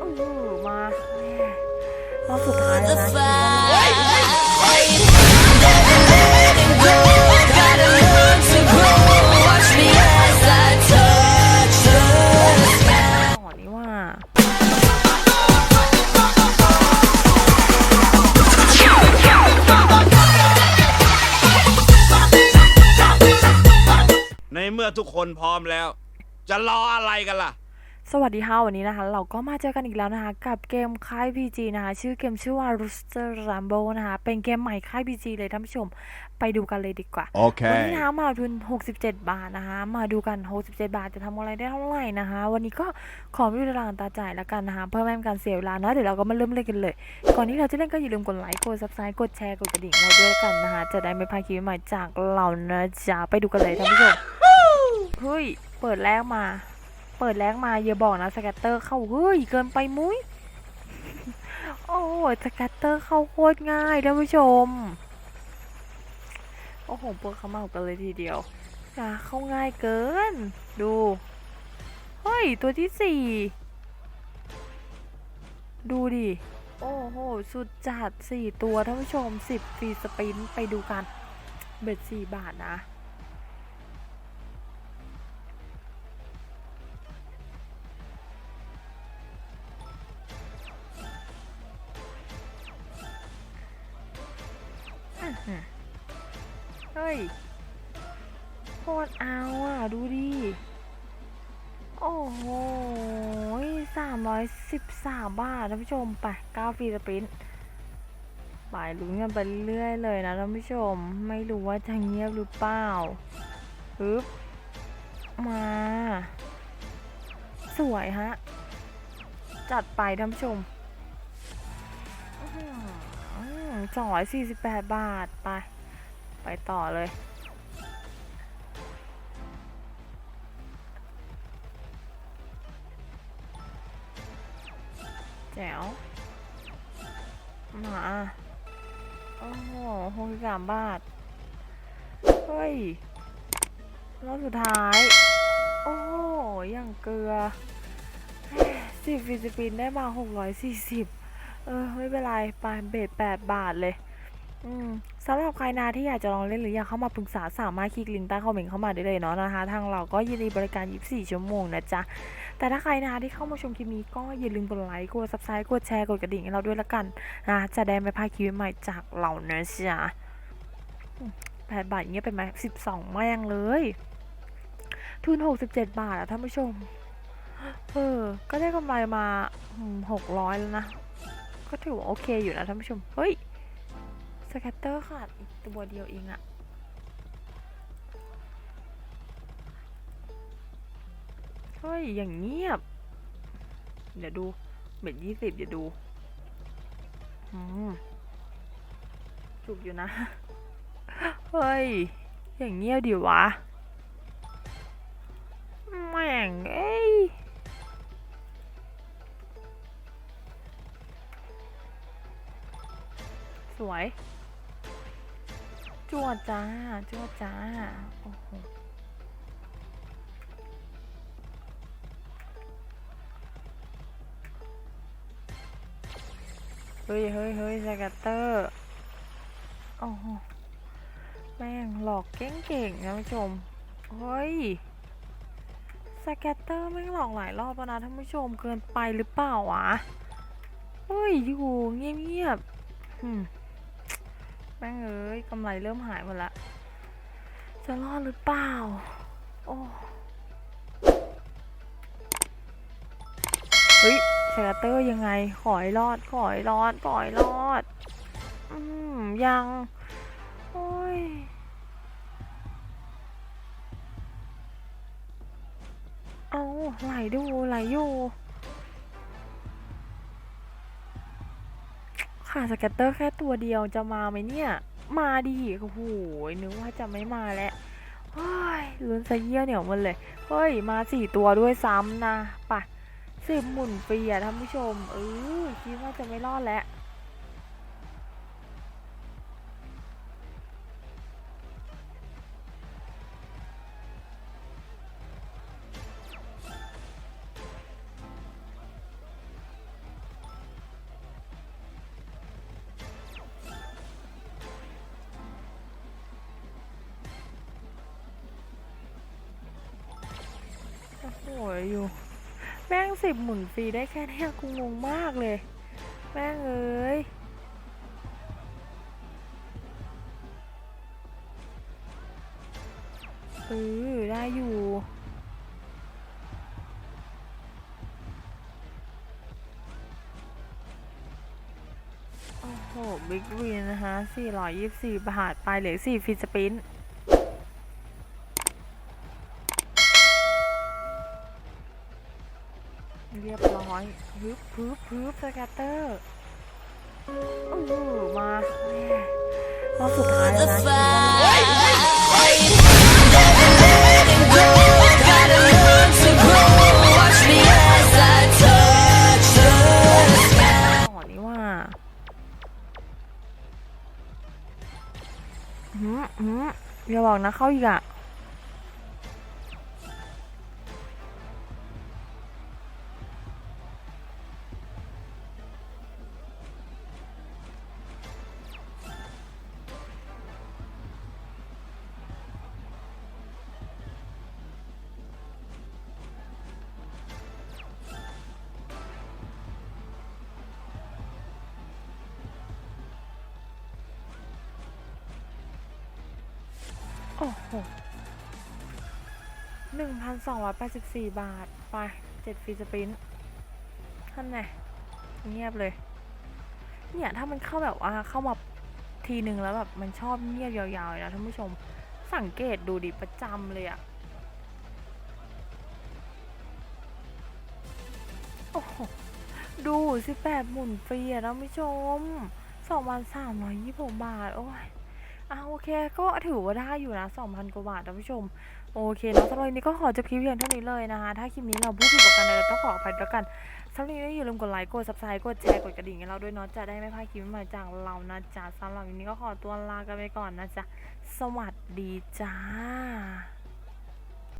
อื้อหือมาแม่รอบสุดท้ายแล้วนะ ต่อนี่ว่า ในเมื่อทุกคนพร้อมแล้ว จะรออะไรกันล่ะ สวัสดีค่ะวันนี้นะคะ เราก็มาเจอกันอีกแล้วนะคะ กับเกมค่าย PG นะคะ ชื่อเกมชื่อว่า Rooster Rumble นะคะ เป็นเกมใหม่ค่าย PG เลยท่านผู้ชมไปดูกันเลยดีกว่าวันนี้ Okay. นะคะมาทุน 67 บาทนะคะ มาดูกัน 67 บาทจะทำอะไรได้เท่าไหร่นะคะ วันนี้ก็ขอไม่ดูตารางตาจ่ายแล้วกันนะคะเพื่อไม่ให้เป็นการเสียเวลาเนอะเดี๋ยวเราก็มาเริ่มเล่นกันเลย ก่อนที่เราจะเล่นก็อย่าลืมกดไลค์กด subscribe กดแชร์กดกระดิ่งเราด้วยกันนะคะจะได้ไม่พลาดคลิปใหม่จากเรานะจ๊ะไปดูกันเลยท่านผู้ชมเฮ้ยเปิดแรกมา เปิดแรกมาอย่าบอกนะสแกตเตอร์เข้าเฮ้ยเกินไปมุ้ยโอ้สแกตเตอร์เข้าโคตรง่ายท่านผู้ชม โอ้โหปวดขมับกันเลยทีเดียวอะเข้าง่ายเกิน ดู เฮ้ย ตัวที่สี่ ดูดิ โอ้โห สุดจัดสี่ตัวท่านผู้ชมสิบฟรีสปิน ไปดูกัน เบ็ดสี่บาทนะ เฮ้ยโคตรเอาอะ ดูดิ โอ้โหสามร้อยสิบสามบาทท่านผู้ชมไปเก้าฟรีสปรินต์ไปลุ้นกันไปเรื่อยเลยนะท่านผู้ชม ไม่รู้ว่าจะเงียบหรือเปล่าปึ๊บมา สวยฮะ จัดไปท่านผู้ชมสองร้อยสี่สิบแปดบาทไป ไปต่อเลย แจ๋ว มา โอ้โหหกสามบาท เฮ้ยรอบสุดท้าย โอ้โหอย่างเกลือสิบฟิลิปปินส์ได้มาหกร้อยสี่สิบเออ ไม่เป็นไรไปเบสแปดบาทเลย อืมสำหรับใครนาที่อยากจะลองเล่นหรืออยากเข้ามาปรึกษาสามารถคลิกลิงก์ใต้คอมเมนต์เข้ามาได้เลยเนาะนะคะ ทางเราก็ยินดีบริการ 24 ชั่วโมงนะจ๊ะ แต่ถ้าใครนาที่เข้ามาชมคลิปนี้ก็อย่าลืมกดไลค์กด subscribe กดแชร์กดกระดิ่งให้เราด้วยละกันนะจะได้ไม่พลาดคลิปใหม่จากเรานะจ๊ะแปดบาทเงี้ยเป็นไหมสิบสองแม่งเลย ทุนหกสิบเจ็ดบาทอะท่านผู้ชม เออ ก็ได้กำไรมาหกร้อยแล้วนะ ก็ถือว่าโอเคอยู่นะท่านผู้ชม เฮ้ย สแกตเตอร์ขาดอีกตัวเดียวเองอะเฮ้ย อย่างเงียบ เดี๋ยวดูเบ็ดยี่สิบเดี๋ยวดู อืมจุกอยู่นะ เฮ้ย อย่างเงียบดิวะ แม่ง เอ้ยสวย จวดจ้าจวดจ้า โอ้โห เฮ้ยเฮ้ยเฮ้ยสแกตเตอร์ โอ้โห แม่งหลอกเก่งๆนะผู้ชม เฮ้ยสแกตเตอร์แม่งหลอกหลายรอบแล้วนะท่านผู้ชมเกินไปหรือเปล่าวะ เฮ้ย อยู่เงียบๆอืม แม่งเอ้ยกำไรเริ่มหายหมดละ จะรอดหรือเปล่า โอ้ เฮ้ยสแกเตอร์ยังไง ขอให้รอด ขอให้รอด ขอให้รอด อืม ยัง โอ้ยเอาไหลดูไหลอยู่ ค่ะสเก็ตเตอร์แค่ตัวเดียวจะมาไหมเนี่ย มาดีโอ้โหนึกว่าจะไม่มาแล้วเฮ้ยลุ้นซะเยี่ยวเหนียวมันเลย เฮ้ย มาสี่ตัวด้วยซ้ำนะป่ะสิบหมุนฟรีอะท่านผู้ชม เออคิดว่าจะไม่รอดแล้ว ยอยู่ แม่งสิบหมุนฟรีได้แค่เนี้ยกูงงมากเลย แม่งเอ้ยเออได้อยู่โอ้โห บิ๊กวินนะคะ424 บาท ไปเหลือ4ฟิสปิน ร้อยพึบพึบพึบสแกตเตอร์โอ้โหมาแม่รอบสุดท้ายแล้วนะต่อนี่ว่าหืมหืมอย่าบอกนะเข้าอีกอะ โอ้โหหนึ่งพันสองร้อยแปดสิบสี่บาท ไปเจ็ดฟรีสปรินต์ท่านไงเงียบเลย เนี่ยถ้ามันเข้าแบบว่าเข้ามาทีหนึ่งแล้วแบบมันชอบเงียบยาวๆนะท่านผู้ชม สังเกตดูดิประจำเลยอะโอ้โหดูสิแปดหมุนฟรีอะท่านผู้ชมสองพันสามร้อยยี่สิบบาท โอ้ย อะโอเค ก็ถือว่าได้อยู่นะสองพันกว่าบาทท่านผู้ชม โอเคนะสำหรับวันนี้ก็ขอจบคลิปเพียงเท่านี้เลยนะคะ ถ้าคลิปนี้เราพูดถึงประกันใดเราต้องขออภัยด้วยกันสำหรับวันนี้อย่าลืมกดไลค์ กด subscribe กดแชร์ กดกระดิ่งให้เราด้วยเนาะ จะได้ไม่พลาดคลิปใหม่จากเรานะจ๊ะสำหรับวันนี้ก็ขอตัวลากันไปก่อนนะจ๊ะ สวัสดีจ้า